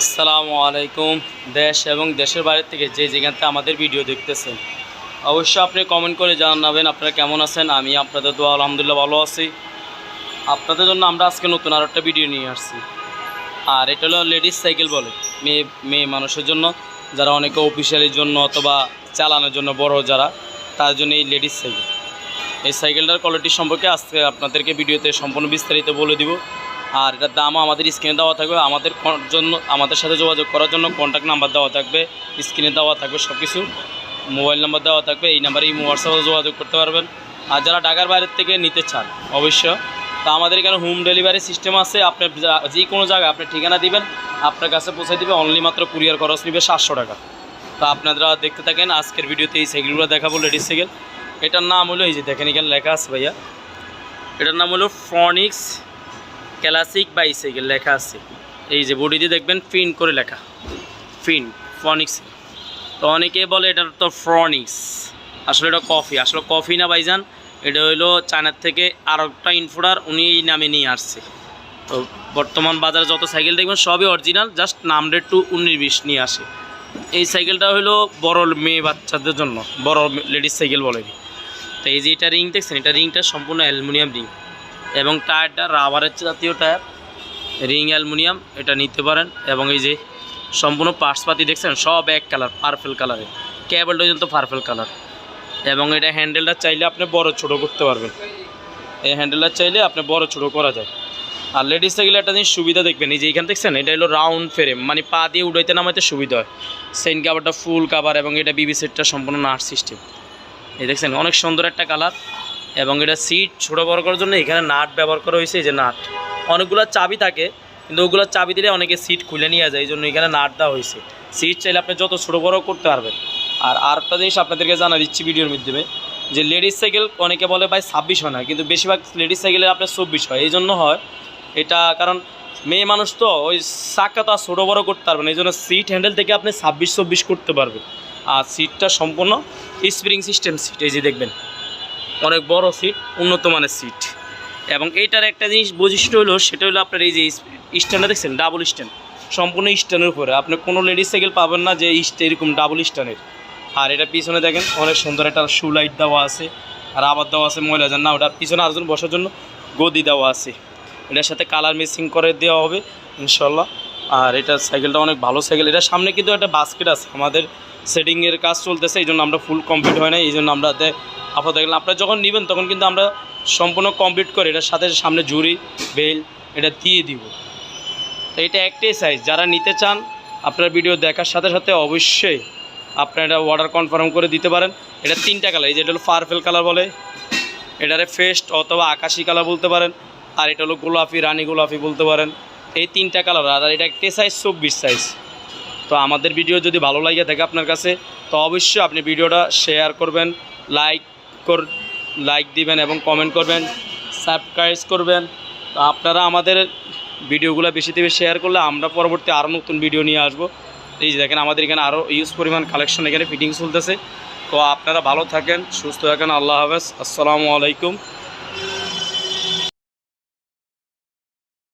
আসসালামু আলাইকুম দেশ এবং দেশের বাইরে থেকে যে যেখান থেকে আমাদের ভিডিও দেখতেছেন অবশ্যই আপনি কমেন্ট করে জানাবেন, আপনারা কেমন আছেন? আমি আপনাদের দোয়া, আলহামদুলিল্লাহ ভালো আছি। আপনাদের জন্য আমরা আজকে নতুন আর একটা ভিডিও নিয়ে আসছি। আর এটা হলো লেডিস সাইকেল বলে। মেয়ে মেয়ে মানুষের জন্য, যারা অনেকে অফিসিয়ালির জন্য অথবা চালানোর জন্য বড় যারা, তার জন্য এই লেডিস সাইকেল এই সাইকেলটার কোয়ালিটি সম্পর্কে আজকে আপনাদেরকে ভিডিওতে সম্পূর্ণ বিস্তারিত বলে দিব। আর এটার দামও আমাদের স্ক্রিনে দেওয়া থাকবে। আমাদের জন্য, আমাদের সাথে যোগাযোগ করার জন্য কন্ট্যাক্ট নাম্বার দেওয়া থাকবে। স্ক্রিনে দেওয়া থাকবে সব কিছু মোবাইল নাম্বার দেওয়া থাকবে। এই নাম্বারে এই হোয়াটসঅ্যাপে যোগাযোগ করতে পারবেন। আর যারা ঢাকার বাইরের থেকে নিতে চান অবশ্য তা আমাদের এখানে হোম ডেলিভারি সিস্টেম আছে। আপনি যা- কোনো জায়গায় আপনি ঠিকানা দিবেন। আপনার কাছে পৌঁছে দিবে। অনলি মাত্র কুরিয়ার খরচ নেবে সাতশো টাকা। তো আপনারা দেখতে থাকেন। আজকের ভিডিওতে এই সাইকেলগুলো দেখাবো লেডিস সাইকেল এটার নাম হলো, এই যে দেখেন এখানে লেখা আছে ভাইয়া। এটার নাম হলো ফ্রনিক্স ক্লাসিক বাইসাইকেল লেখা আছে। এই যে বডিতে দেখবেন ফিন করে লেখা। ফিন ফনিক্স। তো অনেকে বলে এটা তো ফ্রনিক্স আসলে এটা কফি। আসলে কফি না বাইজান এটা হইল চায়নার থেকে আর একটা ইনফোডার উনি এই নামে নিয়ে আসছে। তো বর্তমান বাজারে যত সাইকেল দেখবেন সবই অরিজিনাল, জাস্ট নাম একটু উনিশ বিশ নিয়ে আসে। এই সাইকেলটা হলো বড় মেয়ে বাচ্চাদের জন্য, বড় লেডিস সাইকেল বলে। তো এই যে এটা রিং, দেখছেন? এটা রিংটা সম্পূর্ণ অ্যালুমিনিয়াম রিং। এবং টায়ারটা রাবারের জাতীয় টায়ার, রিং অ্যালুমিনিয়াম, এটা নিতে পারেন। এবং এই যে সম্পূর্ণ পার্টসপাতি দেখছেন, সব এক কালার পার্পেল কালারে কেবলটা পর্যন্ত পার্পেল কালার। এবং এটা হ্যান্ডেলটা চাইলে আপনি বড় ছোট করতে পারবেন। এই হ্যান্ডেলটা চাইলে আপনি বড় ছোট করা যায়। আর লেডিস সাইকেলে একটা জিনিস সুবিধা দেখবেন, এই যে এখানে দেখছেন, এটা হলো রাউন্ড ফ্রেম মানে পা দিয়ে উড়াইতে নামাইতে সুবিধা হয়। সেন কাভারটা ফুল কাভার এবং এটা বিবি সেটটা সম্পূর্ণ নার্স সিস্টেম এই দেখছেন, অনেক সুন্দর একটা কালার এবং এটা সিট ছোটো বড় করার জন্য এখানে নাট ব্যবহার করা হয়েছে, এই যে নাট। অনেকগুলো চাবি থাকে, কিন্তু ওগুলো চাবি দিলে অনেকে সিট খুলে নিয়ে যায় এই জন্য এখানে নাট দেওয়া হয়েছে। সিট চাইলে আপনি যত ছোটো বড় করতে পারবেন। আর আরেকটা জিনিস আপনাদেরকে জানা দিচ্ছি ভিডিওর মাধ্যমে, যে লেডিস সাইকেল অনেকে বলে ভাই ছাব্বিশ হয় না, কিন্তু বেশিরভাগ লেডিস সাইকেলে আপনার চব্বিশ হয়। এই জন্য হয়, এটা কারণ মেয়ে মানুষ তো ওই চাকা তো আর ছোটো বড়ো করতে পারবেন এই জন্য সিট হ্যান্ডেল থেকে আপনি ছাব্বিশ, চব্বিশ করতে পারবেন। আর সিটটা সম্পূর্ণ স্প্রিং সিস্টেম সিট এই যে দেখবেন। অনেক বড় সিট উন্নত মানের সিট এবং এইটার একটা জিনিস বৈশিষ্ট্য হলো, সেটা হলো আপনার এই যে স্ট্যান্ডটা দেখছেন? ডাবল স্ট্যান্ড সম্পূর্ণ স্ট্যান্ডের উপরে। আপনি কোনো লেডিস সাইকেল পাবেন না যে ইস্ট এরকম ডাবল স্ট্যান্ডের আর এটা পিছনে দেখেন, অনেক সুন্দর একটা শু লাইট দেওয়া আছে। আর আবার দেওয়া আছে ময়লা যান। না ওটার পিছনে আরেকজন বসার জন্য গদি দেওয়া আছে। এটার সাথে কালার মিক্সিং করে দেওয়া হবে ইনশাল্লাহ আর এটা সাইকেলটা অনেক ভালো সাইকেল এটার সামনে কিন্তু একটা বাস্কেট আছে। আমাদের সেটিংয়ের কাজ চলতেছে, এই জন্য আমরা ফুল কমপ্লিট হয় না এই জন্য আমরা আপাতত দেখলাম আপনারা যখন নেবেন, তখন কিন্তু আমরা সম্পূর্ণ কমপ্লিট করে এটার সাথে সামনে জুড়ি বেল, এটা দিয়ে দিব। তো এটা একটাই সাইজ যারা নিতে চান, আপনার ভিডিও দেখার সাথে সাথে অবশ্যই আপনারা এটা অর্ডার কনফার্ম করে দিতে পারেন। এটা তিনটা কালার এই যে এটা হলো পার্পেল কালার বলে, এটারে ফেস্ট অথবা আকাশি কালার বলতে পারেন, আর এটা হলো গোলাপি, রানী গোলাপি বলতে পারেন। এই তিনটা কালার আর এটা একটাই সাইজ চব্বিশ সাইজ তো আমাদের ভিডিও যদি ভালো লাগে থাকে আপনার কাছে, তো অবশ্যই আপনি ভিডিওটা শেয়ার করবেন লাইক কর লাইক দিবেন এবং কমেন্ট করবেন সাবস্ক্রাইব করবেন। তো আপনারা আমাদের ভিডিওগুলো বেশি থেকে শেয়ার করলে আমরা পরবর্তী আরও নতুন ভিডিও নিয়ে আসব। এই যে দেখেন আমাদের এখানে আরও ইউজ পরিমাণ কালেকশন এখানে ফিটিং চলতেছে। তো আপনারা ভালো থাকেন, সুস্থ থাকেন, আল্লাহ হাফেজ। আসসালামু আলাইকুম।